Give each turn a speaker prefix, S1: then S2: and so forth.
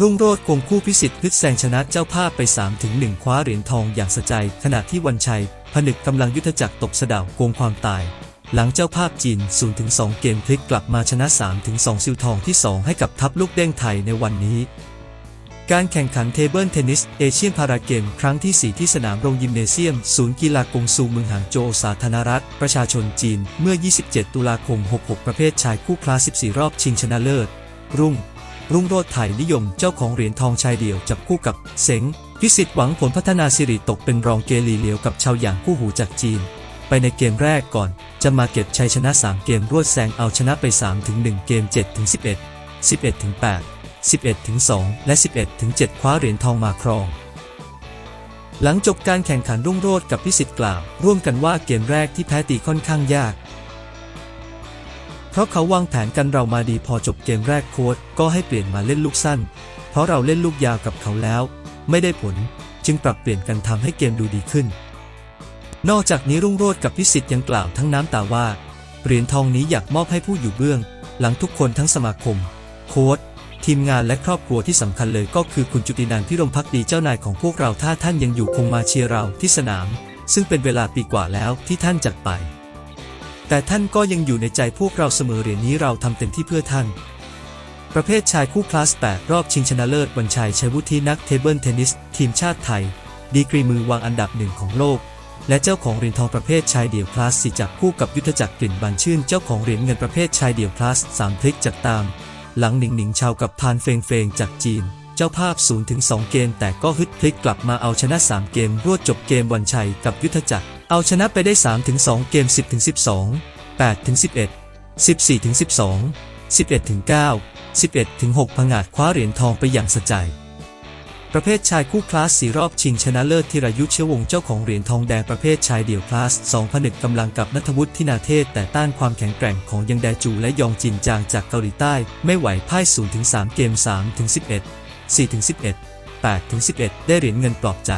S1: รุ่งโรจน์คงคู่พิสิทธิ์พึกแซงชนะเจ้าภาพไป 3-1 คว้าเหรียญทองอย่างสะใจ ขณะที่วันชัย ผนึกกำลังยุทธจักรตบสะดาวโกงความตาย หลังเจ้าภาพจีน 0-2 เกมพลิกกลับมาชนะ 3-2 ซิลทองที่ 2 ให้กับทัพลูกเด้งไทยในวันนี้ การแข่งขันเทเบิลเทนนิสเอเชียนพาราเกม ครั้งที่ 4 ที่สนามโรงยิมเนเซียม ศูนย์กีฬากงซูเมืองหางโจวสาธารณรัฐ ประชาชนจีนเมื่อ 27 ตุลาคม 66 ประเภทชายคู่คลาส 14 รอบชิงชนะเลิศ รุ่ง รุ่งโรจน์ไทยนิยมเจ้าของเหรียญทองชายเดี่ยวจับคู่กับเสงพิสิทธิ์หวังผลพัฒนาสิริตกเป็นรองเกลีเหลียวกับชาวหยางคู่หูจากจีน ไปในเกมแรกก่อน จะมาเก็บชัยชนะ 3 เกมรวดแซงเอาชนะไป 3-1 เกม 7-11 11-8 11-2 และ 11-7 คว้าเหรียญทองมาครองหลังจบการแข่งขันรุ่งโรจน์กับพิสิทธิ์กล่าว ร่วมกันว่าเกมแรกที่แพ้ตีค่อนข้างยาก เพราะเขาวางแผนกันเรามาดีพอจบเกมแรกโค้ดก็ให้เปลี่ยนมาเล่นลูกสั้น เพราะเราเล่นลูกยาวกับเขาแล้ว ไม่ได้ผล จึงปรับเปลี่ยนกันทำให้เกมดูดีขึ้น นอกจากนี้รุ่งโรจน์กับพิสิทธิ์ยังกล่าวทั้งน้ำตาว่าเหรียญทองนี้อยากมอบให้ผู้อยู่เบื้อง หลังทุกคนทั้งสมาคม โค้ดทีมงานและครอบครัวที่สำคัญเลยก็คือคุณจุตินันท์พิรมพักดีเจ้านายของพวกเราถ้าท่านยังอยู่คงมาเชียร์เราที่สนาม ซึ่งเป็นเวลาปีกว่าแล้วที่ท่านจากไป แต่ท่านก็ยังอยู่ในใจพวกเราเสมอเหรียญนี้เราทำเต็มที่เพื่อท่าน ประเภทชายคู่คลาส 8 รอบชิงชนะเลิศวันชัยชัยวุฒินักเทเบิลเทนนิส ทีมชาติไทย ดีกรีมือวางอันดับหนึ่งของโลก และเจ้าของเหรียญทองประเภทชายเดี่ยวคลาสสี่จับคู่กับยุทธจักรกลิ่นบานชื่นเจ้าของเหรียญเงินประเภทชายเดี่ยวคลาสสามพลิกจากตาม หลังหนิงหนิงชาวกับพานเฟงเฟงจากจีนเจ้าภาพ 0-2 เกมแต่ก็ฮึดพลิกกลับมาเอาชนะ 3 เกม รวดจบเกมวันชัยกับยุทธจักร เอาชนะไปได้ 3-2 เกม 10-12 8-11 14-12 11-9 11-6ผงาดคว้าเหรียญทองไปอย่างสะใจ ประเภทชายคู่คลาสสี่รอบชิงชนะเลิศธีรายุทธเชื้อวงเจ้าของเหรียญทองแดงประเภทชายเดี่ยวคลาส2ผนึกกำลังกับนัทวุฒิทินาเทศ แต่ต้านความแข็งแกร่งของยังแดจูและยองจินจางจากเกาหลีใต้ ไม่ไหวพ่าย0-3 เกม 3-11 4-11 8-11 ได้เหรียญเงินปลอบใจ